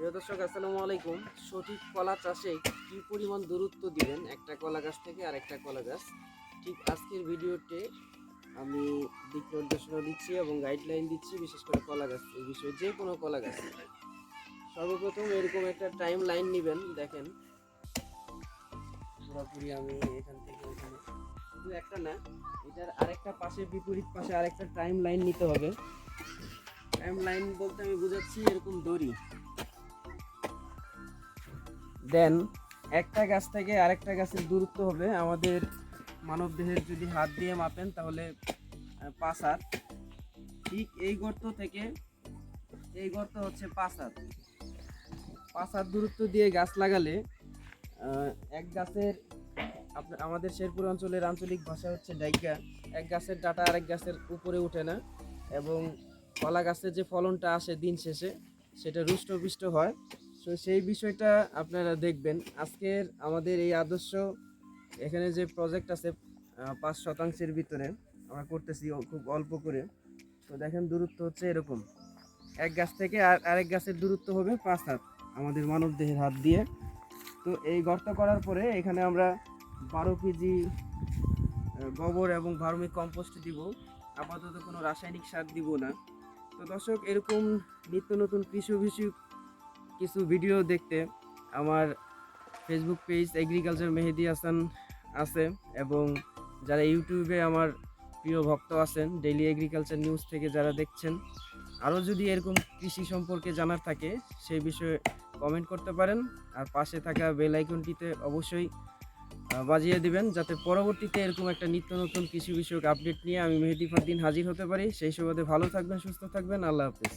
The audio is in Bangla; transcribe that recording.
প্রিয় দর্শক, আসসালামু আলাইকুম। সঠিক কলা চাষে কি পরিমাণ দূরত্ব দিবেন? একটা কলা গাছ থেকে আরেকটা কলা গাছ। ঠিক আজকের ভিডিওতে আমি দিক নির্দেশনা দিচ্ছি এবং গাইডলাইন দিচ্ছি বিশেষ করে কলা গাছ এই বিষয়ে, যে কোনো কলা গাছ। সর্বপ্রথম এরকম একটা টাইম লাইন নেবেন, দেখেন। পুরোপুরি আমি এখান থেকে ওখানে শুধু একটা না, এটার আরেকটা পাশে বিপরীত পাশে আরেকটা টাইম লাইন নিতে হবে। টাইম লাইন বলতে আমি বোঝাচ্ছি এরকম দড়ি। দেন একটা গাছ থেকে আরেকটা গাছের দূরত্ব হবে। আমাদের মানব দেহের যদি হাত দিয়ে মাপেন তাহলে পাঁচ হাত। ঠিক এই গর্ত থেকে, এই গর্ত হচ্ছে পাঁচ হাত। পাঁচ হাত দূরত্ব দিয়ে গাছ লাগালে এক গাছের আমাদের শেরপুর অঞ্চলের আঞ্চলিক ভাষা হচ্ছে ডাইকা। এক গাছের ডাটা আরেক গাছের উপরে ওঠে না এবং কলা গাছের যে ফলনটা আসে দিন শেষে, সেটা রুষ্টপুষ্ট হয়। তো সেই বিষয়টা আপনারা দেখবেন। আজকের আমাদের এই আদর্শ, এখানে যে প্রজেক্ট আছে পাঁচ শতাংশের ভিতরে আমরা করতেছি খুব অল্প করে। তো দেখেন দূরত্ব হচ্ছে এরকম। এক গাছ থেকে আর আরেক গাছের দূরত্ব হবে পাঁচ হাত আমাদের মানব দেহের হাত দিয়ে। তো এই গর্ত করার পরে এখানে আমরা বারো কেজি গোবর এবং ভার্মি কম্পোস্ট দিব। আপাতত কোনো রাসায়নিক সার দিব না। তো দর্শক, এরকম নিত্য নতুন কৃষি বিষয়ক কিছু ভিডিও দেখতে আমার Facebook page agriculture Mehedi Hasan আছে এবং যারা ইউটিউবে আমার প্রিয় ভক্ত আছেন ডেইলি এগ্রিকালচার নিউজ থেকে যারা দেখছেন, আরও যদি এরকম কৃষি সম্পর্কে জানার থাকে সেই বিষয়ে কমেন্ট করতে পারেন আর পাশে থাকা বেল আইকনটিতে অবশ্যই বাজিয়ে দিবেন যাতে পরবর্তীতে এরকম একটা নিত্য নতুন কৃষি বিষয়ক আপডেট নিয়ে আমি মেহেদি ফাদ্দিন হাজির হতে পারি। সেই সুবাদে ভালো থাকবেন, সুস্থ থাকবেন। আল্লাহ হাফিজ।